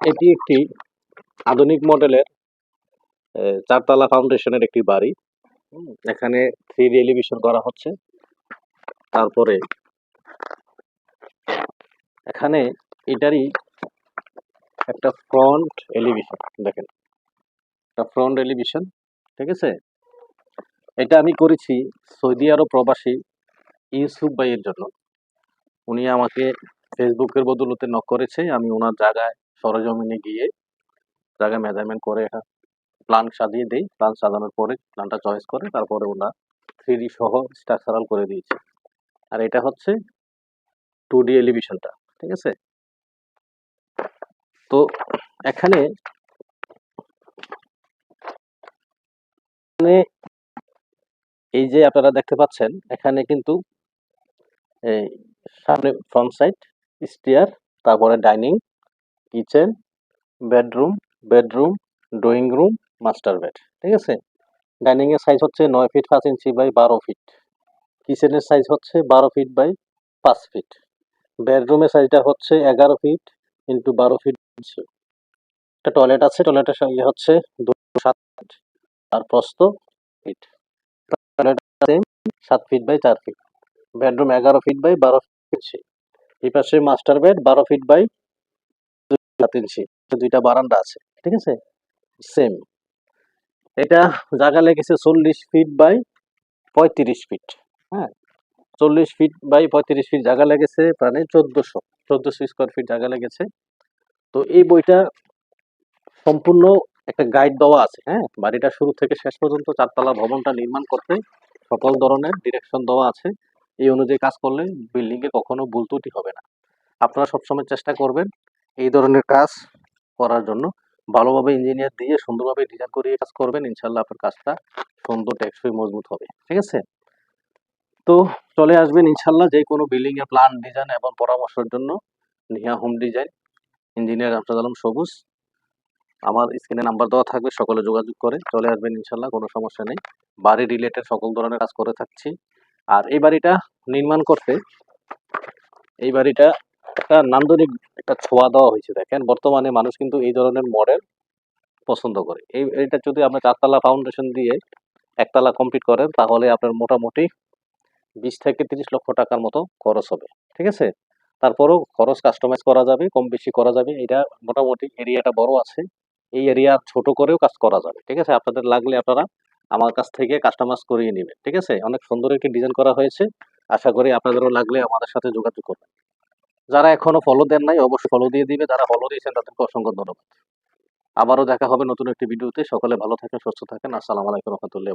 এটি একটি আধুনিক মডেলের চারতলা ফাউন্ডেশনের একটি বাড়ি। এখানে থ্রি এলিভেশন করা হচ্ছে। তারপরে এখানে এটারই একটা ফ্রন্ট এলিভেশন, দেখেন। একটা ফ্রন্ট এলিভেশন, ঠিক আছে? এটা আমি করেছি সৌদি আরব প্রবাসী ইউসুফ ভাইয়ের জন্য। উনি আমাকে ফেসবুকের বদলতে নক করেছে, আমি ওনার জায়গায় সরজমিনে গিয়ে জায়গা মেজারমেন্ট করে এটা প্ল্যান সাজিয়ে দেই। প্ল্যান সাজানোর পরে প্ল্যানটা চয়েস করে, তারপরে ওনার থ্রি সহ স্ট্রাকচারাল করে দিয়েছে। আর এটা হচ্ছে টু ডি এলিভিশনটা ঠিক আছে? তো এখানে এখানে এই যে আপনারা দেখতে পাচ্ছেন, এখানে কিন্তু সামনে ফ্রন্ট সাইড স্টিয়ার তারপরে dining kitchen, bedroom bedroom, drawing room, master bed, ঠিক আছে? ডাইনিং এর সাইজ হচ্ছে নয় ফিট পাঁচ ইঞ্চি বাই বারো ফিট কিচেনের সাইজ হচ্ছে বারো ফিট বাই পাঁচ ফিট বেডরুমের সাইজটা হচ্ছে এগারো ফিট ইন্টু বারো ফিট ইঞ্চি একটা টয়লেট আছে টয়লেটের সঙ্গে হচ্ছে দুশো সাত ফিট আর প্রস্থ ফিট টয়লেট সাত ফিট বাই চার ফিট বেডরুম এগারো ফিট বাই বারো ফিট এই পাশে মাস্টার বেড বারো ফিট বাই ইঞ্চি দুইটা বারান্দা আছে, ঠিক আছে? সেম এটা জায়গা লেগেছে চল্লিশ ফিট বাই পঁয়ত্রিশ ফিট হ্যাঁ? চল্লিশ ফিট বাই পঁয়ত্রিশ ফিট জায়গা লেগেছে প্রায় চোদ্দোশো চোদ্দোশো স্কোয়ার ফিট জায়গা লেগেছে। তো এই বইটা সম্পূর্ণ একটা গাইড দেওয়া আছে হ্যাঁ? বাড়িটা শুরু থেকে শেষ পর্যন্ত চারতলা ভবনটা নির্মাণ করতে সকল ধরনের ডিরেকশন দেওয়া আছে। এই অনুযায়ী কাজ করলে বিল্ডিং এ কখনো ভুল ত্রুটি হবে না। আপনারা সবসময় চেষ্টা করবেন এই ধরনের কাজ করার জন্য। ভালোভাবে ইঞ্জিনিয়ার দিয়ে সুন্দরভাবে ডিজাইন করিয়ে কাজ করবেন ইনশাল্লাহ আপনার কাজটা সুন্দর, টেকসই, মজবুত হবে। ঠিক আছে? তো চলে আসবেন ইনশাল্লাহ যে কোনো বিল্ডিং এর প্ল্যান ডিজাইন এবং পরামর্শের জন্য। Niha home design engineer Amsad Alam Sabuj. আমার স্ক্রিনে নাম্বার দেওয়া থাকবে, সকলে যোগাযোগ করে। চলে আসবেন ইনশাল্লাহ কোনো সমস্যা নেই। বাড়ি রিলেটেড সকল ধরনের কাজ করে থাকছি। আর এই বাড়িটা নির্মাণ করতে, এই বাড়িটা একটা নান্দনিক একটা ছোঁয়া দেওয়া হয়েছে দেখেন। বর্তমানে মানুষ কিন্তু এই ধরনের মডেল পছন্দ করে। এই, এটা যদি আপনি চারতলা ফাউন্ডেশন দিয়ে একতলা কমপ্লিট করেন, তাহলে আপনার মোটামুটি বিশ থেকে তিরিশ লক্ষ টাকার মতো খরচ হবে। ঠিক আছে? তারপরেও খরচ কাস্টমাইজ করা যাবে, কম বেশি করা যাবে। এটা মোটামুটি এরিয়াটা বড় আছে। এই এরিয়া ছোট করেও কাজ করা যাবে। ঠিক আছে? আপনাদের লাগলে আপনারা আমার কাছ থেকে কাস্টমাইজ করিয়ে নেবেন। ঠিক আছে? অনেক সুন্দর একটি ডিজাইন করা হয়েছে। আশা করি আপনাদেরও লাগলে আমাদের সাথে যোগাযোগ করবেন। যারা এখনও ফলো দেন নাই, অবশ্যই ফলো দিয়ে দিবে। যারা ফলো দিয়েছেন, তাদেরকে অসংখ্য ধন্যবাদ। আবারও দেখা হবে নতুন একটি ভিডিওতে। সকলে ভালো থাকেন, সুস্থ থাকেন। আসসালামু আলাইকুম রহমতুল্লাহ